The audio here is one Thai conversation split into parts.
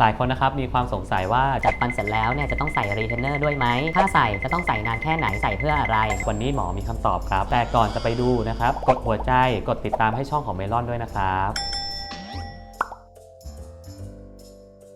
หลายคนนะครับมีความสงสัยว่าจัดฟันเสร็จแล้วเนี่ยจะต้องใส่รีเทนเนอร์ด้วยไหม ถ้าใส่จะต้องใส่นานแค่ไหนใส่เพื่ออะไร วันนี้หมอมีคำตอบครับ แต่ก่อนจะไปดูนะครับ กดหัวใจกดติดตามให้ช่องของเมลอนด้วยนะครับ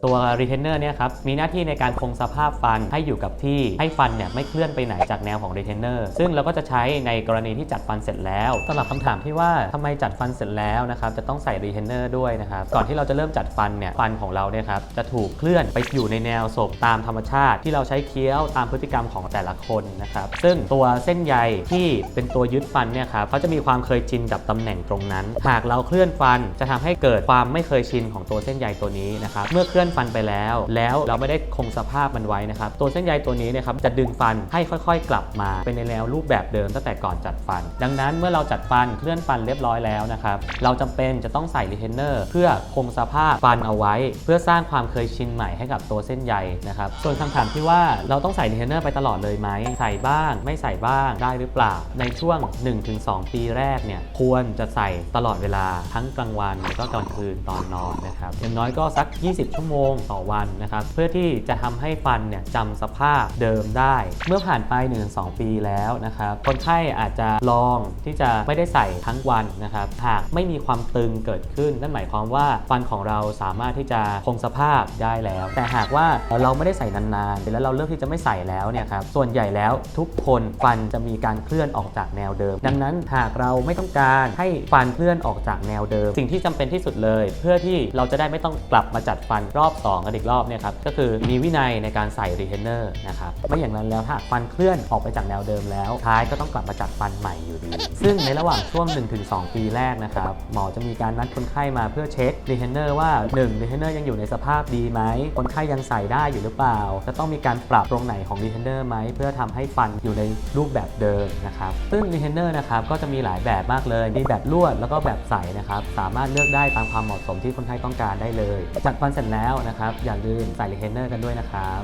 ตัว retainer เนี่ยครับมีหน้าที่ในการคงสภาพฟันให้อยู่กับที่ให้ฟันเนี่ยไม่เคลื่อนไปไหนจากแนวของ retainer ซึ่งเราก็จะใช้ในกรณีที่จัดฟันเสร็จแล้วสำหรับคำถามที่ว่าทำไมจัดฟันเสร็จแล้วนะครับจะต้องใส่ retainer ด้วยนะครับก่อนที่เราจะเริ่มจัดฟันเนี่ยฟันของเราเนี่ยครับจะถูกเคลื่อนไปอยู่ในแนวศพตามธรรมชาติ ที่เราใช้เคี้ยวตามพฤติกรรมของแต่ละคนนะครับซึ่งตัวเส้นใยที่เป็นตัวยึดฟันเนี่ยครับเขาจะมีความเคยชินกับตำแหน่งตรงนั้น หากเราเคลื่อนฟันจะทำให้เกิดความไม่เคยชินของตัวเส้นใยตัวนี้นะครับเมื่อเคลื่อนฟันไปแล้ว แล้วเราไม่ได้คงสภาพมันไว้นะครับ ตัวเส้นใยตัวนี้เนะครับจะดึงฟันให้ค่อยๆ กลับมา เป็นในแนวรูปแบบเดิมตั้งแต่ก่อนจัดฟัน ดังนั้นเมื่อเราจัดฟันเคลื่อนฟันเรียบร้อยแล้วนะครับเราจำเป็นจะต้องใส่รีเทนเนอร์เพื่อคงสภาพฟันเอาไว้ เพื่อสร้างความเคยชินใหม่ให้กับตัวเส้นใยนะครับส่วนคำถามที่ว่าเราต้องใส่รีเทนเนอร์ไปตลอดเลยไหมใส่บ้าง ไม่ใส่บ้างได้หรือเปล่า ในช่วง 1-2 ปีแรกเนี่ยควรจะใส่ตลอดเวลาทั้งกลางวันแล้วก็กลางคืนตอนนอนนะครับอย่างน้อยก็สัก 20 ชั่วโมงต่อวันนะครับเพื่อที่จะทำให้ฟันเนี่ยจำสภาพเดิมได้ เมื่อผ่านไป1-2 ปีแล้วนะครับคนไข้อาจจะลองที่จะไม่ได้ใส่ทั้งวันนะครับหากไม่มีความตึงเกิดขึ้น นั่นหมายความว่าฟันของเราสามารถที่จะคงสภาพได้แล้ว แต่หากว่าเราไม่ได้ใส่นานๆแล้วเราเลือกที่จะไม่ใส่แล้วเนี่ยครับส่วนใหญ่แล้วทุกคนฟันจะมีการเคลื่อนออกจากแนวเดิม ดังนั้นหากเราไม่ต้องการให้ฟันเคลื่อนออกจากแนวเดิม สิ่งที่จำเป็นที่สุดเลย เพื่อที่เราจะได้ไม่ต้องกลับมาจัดฟันรอบ2กันอีกรอบเนี่ยครับก็คือมีวินัยในการใส่รีเทนเนอร์นะครับไม่อย่างนั้นแล้วถ้าฟันเคลื่อนออกไปจากแนวเดิมแล้ว ท้ายก็ต้องกลับมาจัดฟันใหม่อยู่ดี ซึ่งในระหว่างช่วง 1-2 ปีแรกนะครับหมอจะมีการนัดคนไข้มาเพื่อเช็ครีเทนเนอร์ว่า1รีเทนเนอร์ยังอยู่ในสภาพดีไหมคนไข้ยังใส่ได้อยู่หรือเปล่า จะต้องมีการปรับตรงไหนของรีเทนเนอร์ไหมเพื่อทำให้ฟันอยู่ในรูปแบบเดิมนะครับซึ่งรีเทนเนอร์นะครับก็จะมีหลายแบบมากเลยมีแบบลวดแล้วก็แบบใสนะครับสามารถเลือกได้ตามความเหมาะสมที่คนไข้ต้องการได้เลย จัดฟันเสร็จแล้วนะครับ อย่าลืมใส่รีเทนเนอร์กันด้วยนะครับ